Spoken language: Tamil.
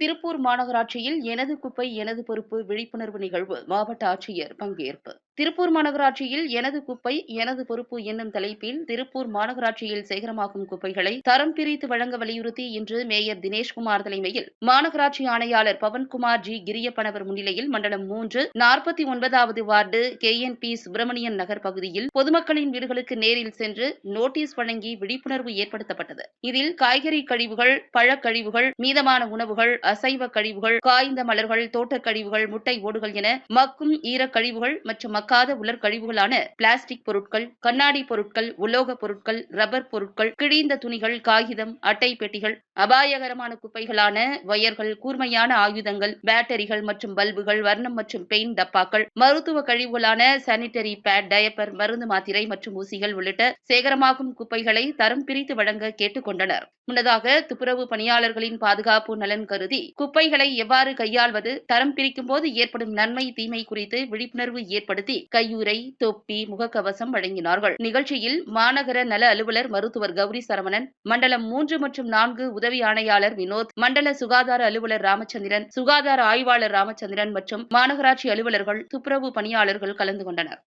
திருப்பூர் மாநகராட்சியில் எனது குப்பை எனது பொறுப்பு விழிப்புணர்வு நிகழ்வு மாவட்ட ஆட்சியர் பங்கேற்பு. திருப்பூர் மாநகராட்சியில் எனது குப்பை எனது பொறுப்பு என்னும் தலைப்பில் திருப்பூர் மாநகராட்சியில் சேகரமாகும் குப்பைகளை தரம் பிரித்து வழங்க வலியுறுத்தி இன்று மேயர் தினேஷ்குமார் தலைமையில் மாநகராட்சி ஆணையாளர் பவன்குமார் ஜி கிரியப்பனவர் முன்னிலையில் மண்டலம் மூன்று நாற்பத்தி ஒன்பதாவது ward K N P Subramanian Nagar பகுதியில் பொதுமக்களின் வீடுகளுக்கு நேரில் சென்று நோட்டீஸ் வழங்கி விழிப்புணர்வு ஏற்படுத்தப்பட்டது. இதில் காய்கறி கழிவுகள் பழக்கழிவுகள் மீதமான உணவுகள் அசைவ கழிவுகள் காய்ந்த மலர்கள் தோட்டக் கழிவுகள் முட்டை ஓடுகள் என மக்கும் ஈரக் கழிவுகள் மற்றும் மக்காத உலர் கழிவுகளான பிளாஸ்டிக் பொருட்கள் கண்ணாடி பொருட்கள் உலோகப் பொருட்கள் ரப்பர் பொருட்கள் கிழிந்த துணிகள் காகிதம் அட்டை பெட்டிகள் அபாயகரமான குப்பைகளான வயர்கள் கூர்மையான ஆயுதங்கள் பேட்டரிகள் மற்றும் பல்புகள் வர்ணம் மற்றும் பெயின் டப்பாக்கள் மருத்துவ கழிவுகளான சானிட்டரி பேட் டயப்பர் மருந்து மாத்திரை மற்றும் ஊசிகள் உள்ளிட்ட சேகரமாகும் குப்பைகளை தரம் பிரித்து வழங்க கேட்டுக் கொண்டனர் முன்னதாக துப்புரவு பணியாளர்களின் பாதுகாப்பு நலன் கருதி குப்பைகளை எவ்வாறு கையாள்வது தரம் பிரிக்கும் போது ஏற்படும் நன்மை தீமை குறித்து விழிப்புணர்வு ஏற்படுத்தி கையுறை தொப்பி முகக்கவசம் வழங்கினார்கள். நிகழ்ச்சியில் மாநகர நல அலுவலர் மருத்துவர் கௌரி சரவணன் மண்டலம் மூன்று மற்றும் நான்கு உதவி ஆணையாளர் வினோத் மண்டல சுகாதார அலுவலர் ராமச்சந்திரன் சுகாதார ஆய்வாளர் ராமச்சந்திரன் மற்றும் மாநகராட்சி அலுவலர்கள் துப்புரவு பணியாளர்கள் கலந்து கொண்டனர்.